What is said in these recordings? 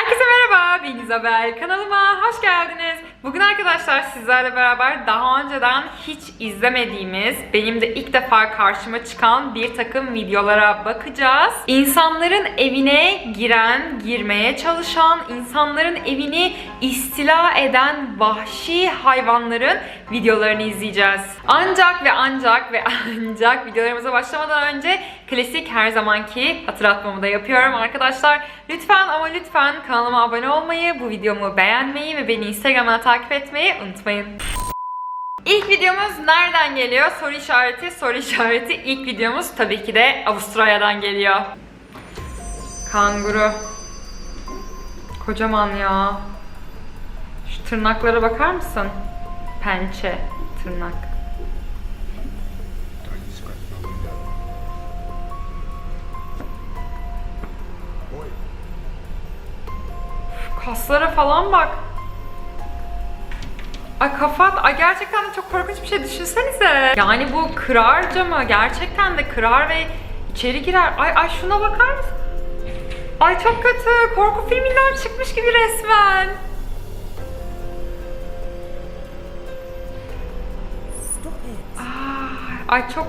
Herkese merhaba, ben İzabel. Kanalıma hoş geldiniz. Bugün arkadaşlar sizlerle beraber daha önceden hiç izlemediğimiz, benim de ilk defa karşıma çıkan bir takım videolara bakacağız. İnsanların evine giren, girmeye çalışan, insanların evini istila eden vahşi hayvanların videolarını izleyeceğiz. Ancak ve ancak ve ancak videolarımıza başlamadan önce klasik her zamanki hatırlatmamı da yapıyorum arkadaşlar. Lütfen ama lütfen kanalıma abone olmayı, bu videomu beğenmeyi ve beni Instagram'dan takip etmeyi unutmayın. İlk videomuz nereden geliyor? Soru işareti, soru işareti. İlk videomuz tabii ki de Avustralya'dan geliyor. Kanguru. Kocaman ya. Şu tırnaklara bakar mısın? Pençe, tırnak. Kaslara falan bak. Ay kafat, ay gerçekten de çok korkunç bir şey düşünsenize. Yani bu kırar camı, gerçekten de kırar ve içeri girer. Ay ay şuna bakar mısın? Ay çok kötü, korku filminden çıkmış gibi resmen. Ay, ay çok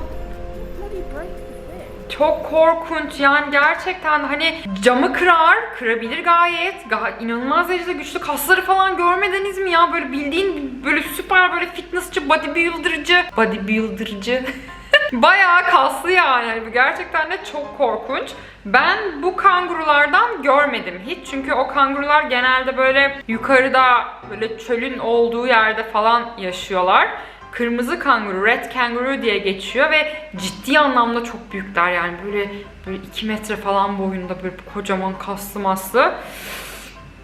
Çok korkunç yani gerçekten hani camı kırar, kırabilir gayet. Ga inanılmaz derecede güçlü kasları falan görmediniz mi ya? Böyle bildiğin böyle süper böyle fitnessçi, bodybuilder'cı, bodybuilder'cı. Bayağı kaslı yani. Hani gerçekten de çok korkunç. Ben bu kangurulardan görmedim hiç. Çünkü o kangurular genelde böyle yukarıda böyle çölün olduğu yerde falan yaşıyorlar. Kırmızı kanguru, red kangaroo diye geçiyor ve ciddi anlamda çok büyükler yani böyle böyle 2 metre falan boyunda böyle kocaman kaslı maslı.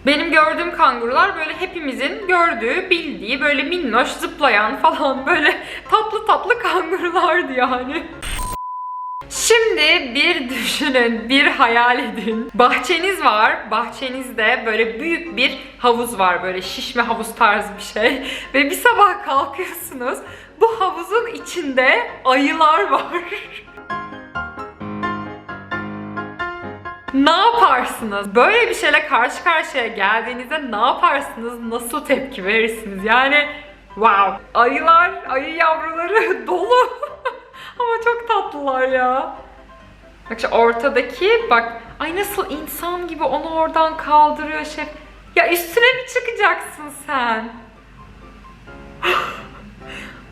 Benim gördüğüm kangurular böyle hepimizin gördüğü, bildiği böyle minnoş zıplayan falan böyle tatlı tatlı kangurulardı yani. Şimdi bir düşünün, bir hayal edin. Bahçeniz var. Bahçenizde böyle büyük bir havuz var. Böyle şişme havuz tarzı bir şey. Ve bir sabah kalkıyorsunuz. Bu havuzun içinde ayılar var. Ne yaparsınız? Böyle bir şeyle karşı karşıya geldiğinizde ne yaparsınız? Nasıl tepki verirsiniz? Yani wow. Ayılar, ayı yavruları dolu. Ama çok tatlılar ya. Bak şu ortadaki bak ay nasıl insan gibi onu oradan kaldırıyor şef. Ya üstüne mi çıkacaksın sen?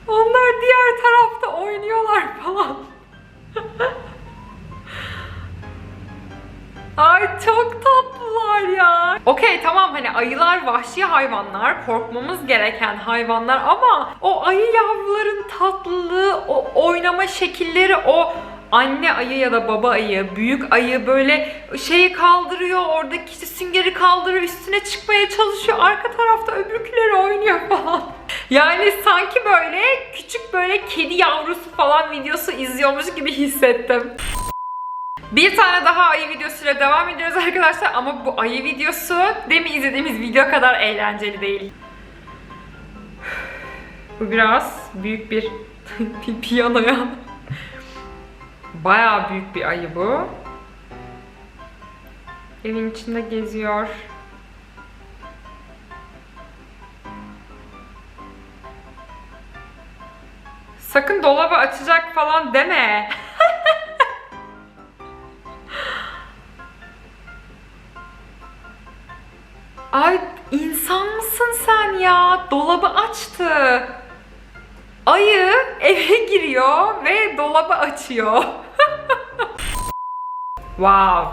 Onlar diğer tarafta oynuyorlar falan. Ay çok tatlılar ya. Okey tamam hani ayılar vahşi hayvanlar, korkmamız gereken hayvanlar ama o ayı yavruların tatlılığı, o oynama şekilleri, o anne ayı ya da baba ayı, büyük ayı böyle şeyi kaldırıyor, oradaki süngeri kaldırıyor, üstüne çıkmaya çalışıyor, arka tarafta öbürküleri oynuyor falan. Yani sanki böyle küçük böyle kedi yavrusu falan videosu izliyormuş gibi hissettim. Bir tane daha ayı videosuyla devam ediyoruz arkadaşlar ama bu ayı videosu demin izlediğimiz video kadar eğlenceli değil. Bu biraz büyük bir piyanoya. Bayağı büyük bir ayı bu. Evin içinde geziyor. Sakın dolabı açacak falan deme. Ay insan mısın sen ya? Dolabı açtı. Ayı eve giriyor ve dolabı açıyor. wow.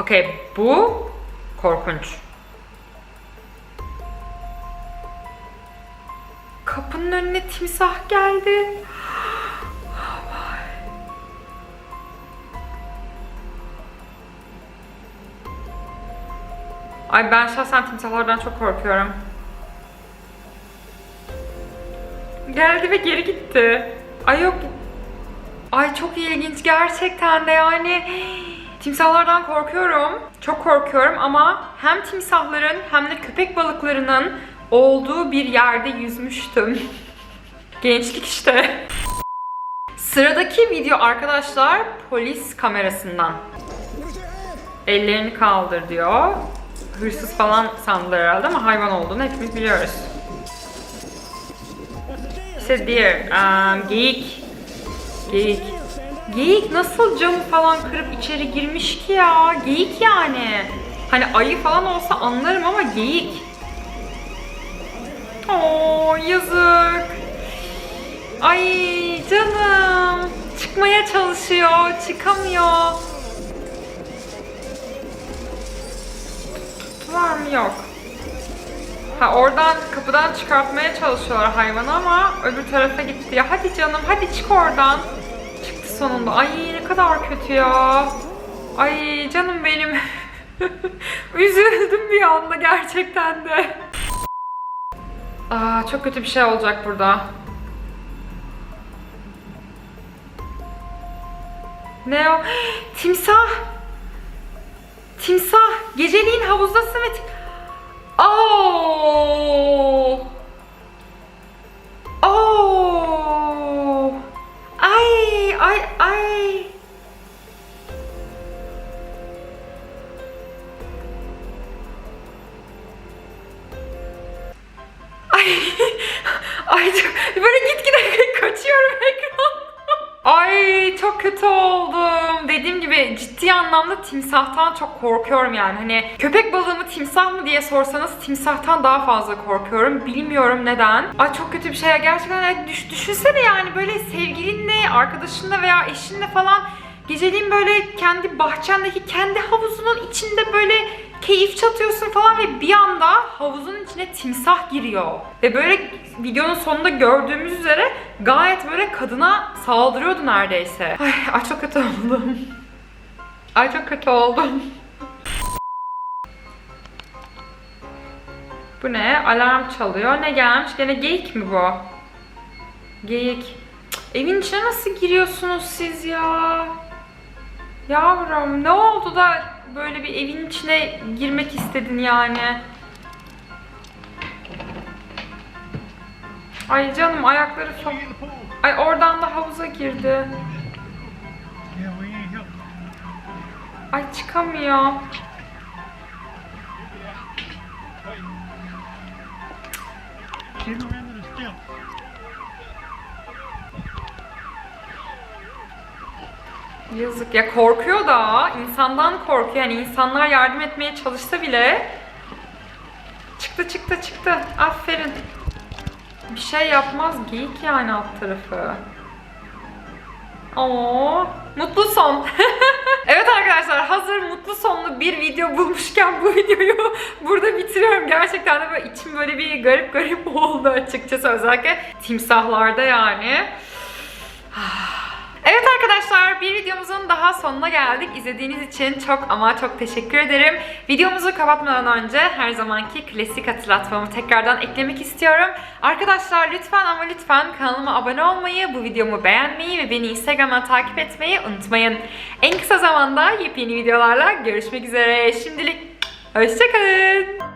Okey bu korkunç. Kapının önüne timsah geldi. Ay ben şahsen timsahlardan çok korkuyorum. Geldi ve geri gitti. Ay yok. Ay çok ilginç gerçekten de yani. Timsahlardan korkuyorum. Çok korkuyorum ama hem timsahların hem de köpek balıklarının olduğu bir yerde yüzmüştüm. Gençlik işte. Sıradaki video arkadaşlar polis kamerasından. Ellerini kaldır diyor. hırsız falan sandılar herhalde ama hayvan olduğunu hepimiz biliyoruz. İşte deer, um, geyik. Geyik. Geyik nasıl camı falan kırıp içeri girmiş ki ya? Geyik yani. Hani ayı falan olsa anlarım ama geyik. Oo yazık. Ay canım. Çıkmaya çalışıyor, çıkamıyor. Var mı? Yok. Ha oradan kapıdan çıkartmaya çalışıyorlar hayvanı ama öbür tarafa gitti. Ya hadi canım hadi çık oradan. Sonunda. Ay ne kadar kötü ya. Ay canım benim. Üzüldüm bir anda gerçekten de. Aa çok kötü bir şey olacak burada. Ne o? Timsah. Timsah. Geceliğin havuzdasın ve... Oh! Ay, ay, ay. Ay, böyle gitgide kaçıyorum ekran. Ay çok kötü oldum. Dediğim gibi ciddi anlamda timsahtan çok korkuyorum yani. Hani köpek balığı mı timsah mı diye sorsanız timsahtan daha fazla korkuyorum. Bilmiyorum neden. Ay çok kötü bir şey. Gerçekten düş, düşünsene yani böyle sevgilinle, arkadaşınla veya eşinle falan geceliğin böyle kendi bahçendeki kendi havuzunun içinde böyle keyif çatıyorsun falan ve bir anda havuzun içine timsah giriyor. Ve böyle videonun sonunda gördüğümüz üzere gayet böyle kadına saldırıyordu neredeyse. Ay, ay çok kötü oldum. Ay çok kötü oldum. Bu ne? Alarm çalıyor. Ne gelmiş? Gene geyik mi bu? Geyik. Cık, Evin içine nasıl giriyorsunuz siz ya? Yavrum ne oldu da böyle bir evin içine girmek istedin yani? Ay canım ayakları çok... Ay oradan da havuza girdi. Ay çıkamıyor. Get Yazık ya korkuyor da insandan korkuyor. Yani insanlar yardım etmeye çalışsa bile çıktı çıktı çıktı. Aferin. Bir şey yapmaz geyik yani alt tarafı. Oo, mutlu son. evet arkadaşlar hazır mutlu sonlu bir video bulmuşken bu videoyu burada bitiriyorum. Gerçekten de böyle içim böyle bir garip garip oldu açıkçası özellikle timsahlarda yani. Evet arkadaşlar bir videomuzun daha sonuna geldik. İzlediğiniz için çok ama çok teşekkür ederim. Videomuzu kapatmadan önce her zamanki klasik hatırlatmamı tekrardan eklemek istiyorum. Arkadaşlar lütfen ama lütfen kanalıma abone olmayı, bu videomu beğenmeyi ve beni Instagram'dan takip etmeyi unutmayın. En kısa zamanda yepyeni videolarla görüşmek üzere. Şimdilik hoşçakalın.